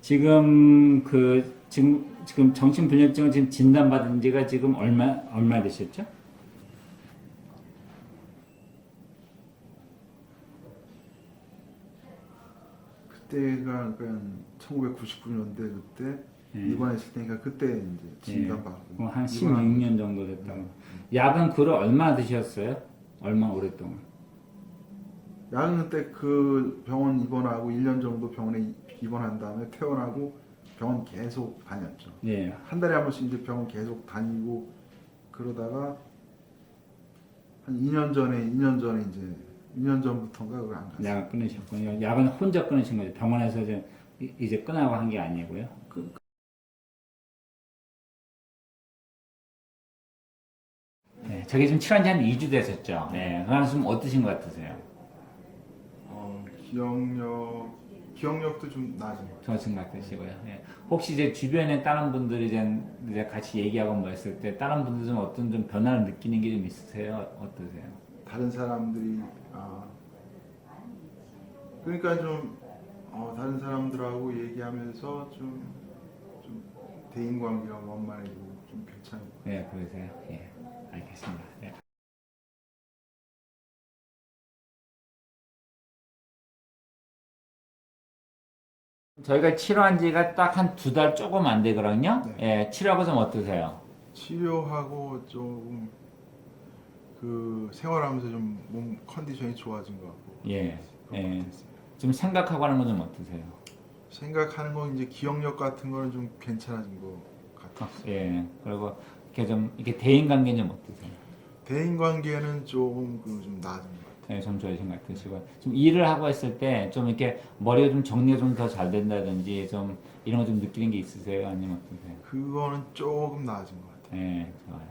지금 그 지금 지금 정신분열증을 지금 진단받은 지가 지금 얼마 얼마 되셨죠? 그때가 그러니까 1999년대 그때 예. 입원했을 때니까 그때 이제 진단받고 그럼 한 입원한 16년 정도 됐다고. 약은 그를 얼마 드셨어요? 얼마 오랫동안? 약은 그때 그 병원 입원하고 1년 정도 병원에 이- 입원한 다음에 퇴원하고 병원 계속 다녔죠. 예. 한 달에 한 번씩 이제 병원 계속 다니고 그러다가 한 2년 전에 2년 전에 이제 2년 전부터인가 그걸 안 갔어요. 약을 끊으셨군요. 약은 혼자 끊으신 거죠. 병원에서 이제 이- 이제 끊하고 한 게 아니고요. 네, 저게 지금 칠한 지 한 2주 되셨죠. 네, 그럼 좀 어떠신 것 같으세요? 어, 기억력 기억력도 좀 낮은 것 같아요. 것 같으시고요. 예. 혹시 이제 주변에 다른 분들이 이제 이제 같이 얘기하고 뭐 했을 때 다른 분들 좀 어떤 좀 변화를 느끼는 게 좀 있으세요? 어떠세요? 다른 사람들이 아 그러니까 좀 어, 다른 사람들하고 얘기하면서 좀, 좀 대인 관계가 원만해지고 좀 괜찮고 네, 그러세요. 예, 알겠습니다. 예. 저희가 치료한 지가 딱 한 두 달 조금 안 되거든요. 예, 치료하고 좀 어떠세요? 치료하고 조금 그 생활하면서 좀 몸 컨디션이 좋아진 것 같고 예, 그런 예. 것 같았어요. 좀 생각하고 하는 건 좀 어떠세요? 생각하는 건 이제 기억력 같은 거는 좀 괜찮아진 것 같아요. 예, 그리고 이렇게 좀 이렇게 대인 관계는 좀 어떠세요? 대인 관계는 조금 그좀 나아진 것 같아요. 네, 좀 좋으신 것 같으시고 좀 일을 하고 했을 때 좀 이렇게 머리가 좀 정리가 좀 더 잘 된다든지 좀 이런 거 좀 느끼는 게 있으세요? 아니면 어떠세요? 그거는 조금 나아진 것 같아요. 네, 좋아요.